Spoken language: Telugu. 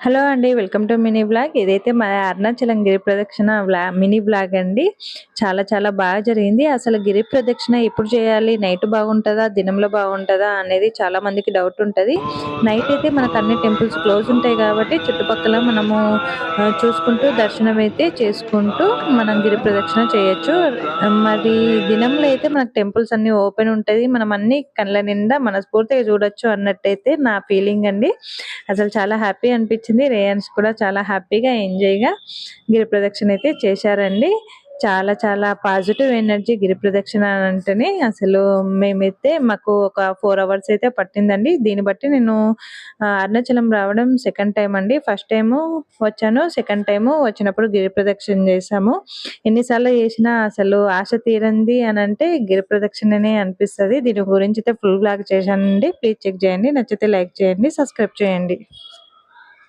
హలో అండి వెల్కమ్ టు మినీ బ్లాగ్. ఇదైతే మన అరుణాచలం గిరి ప్రదక్షిణ బ్లా మినీ బ్లాగ్ అండి. చాలా చాలా బాగా జరిగింది. అసలు గిరి ప్రదక్షిణ ఎప్పుడు చేయాలి? నైట్ బాగుంటుందా? దినంలో బాగుంటుందా? అనేది చాలా మందికి డౌట్ ఉంటుంది. నైట్ అయితే మనకు అన్ని టెంపుల్స్ క్లోజ్ ఉంటాయి కాబట్టి చుట్టుపక్కల మనము చూసుకుంటూ దర్శనం అయితే చేసుకుంటూ మనం గిరి ప్రదక్షిణ చేయొచ్చు. మరి దినంలో అయితే మనకు టెంపుల్స్ అన్ని ఓపెన్ ఉంటది. మనం అన్ని కళ్ళ నిండా మనస్ఫూర్తిగా చూడొచ్చు అన్నట్టయితే నా ఫీలింగ్ అండి. అసలు చాలా హ్యాపీ అనిపించింది. రేయన్స్ కూడా చాలా హ్యాపీగా ఎంజాయ్గా గిరి ప్రదక్షిణ అయితే చేశారండి. చాలా చాలా పాజిటివ్ ఎనర్జీ గిరి ప్రదక్షిణ అంటేనే అసలు మేమైతే మాకు ఒక ఫోర్ అవర్స్ అయితే పట్టిందండి. దీన్ని బట్టి నేను అరుణాచలం రావడం సెకండ్ టైం అండి. ఫస్ట్ టైము వచ్చాను. సెకండ్ టైము వచ్చినప్పుడు గిరి ప్రదక్షిణ చేశాము. ఎన్నిసార్లు చేసినా అసలు ఆశ తీరంది అని అంటే గిరి ప్రదక్షిణనే అనిపిస్తుంది. దీని గురించి అయితే ఫుల్ బ్లాగ్ చేశానండి. ప్లీజ్ చెక్ చేయండి. నచ్చితే లైక్ చేయండి. సబ్స్క్రైబ్ చేయండి.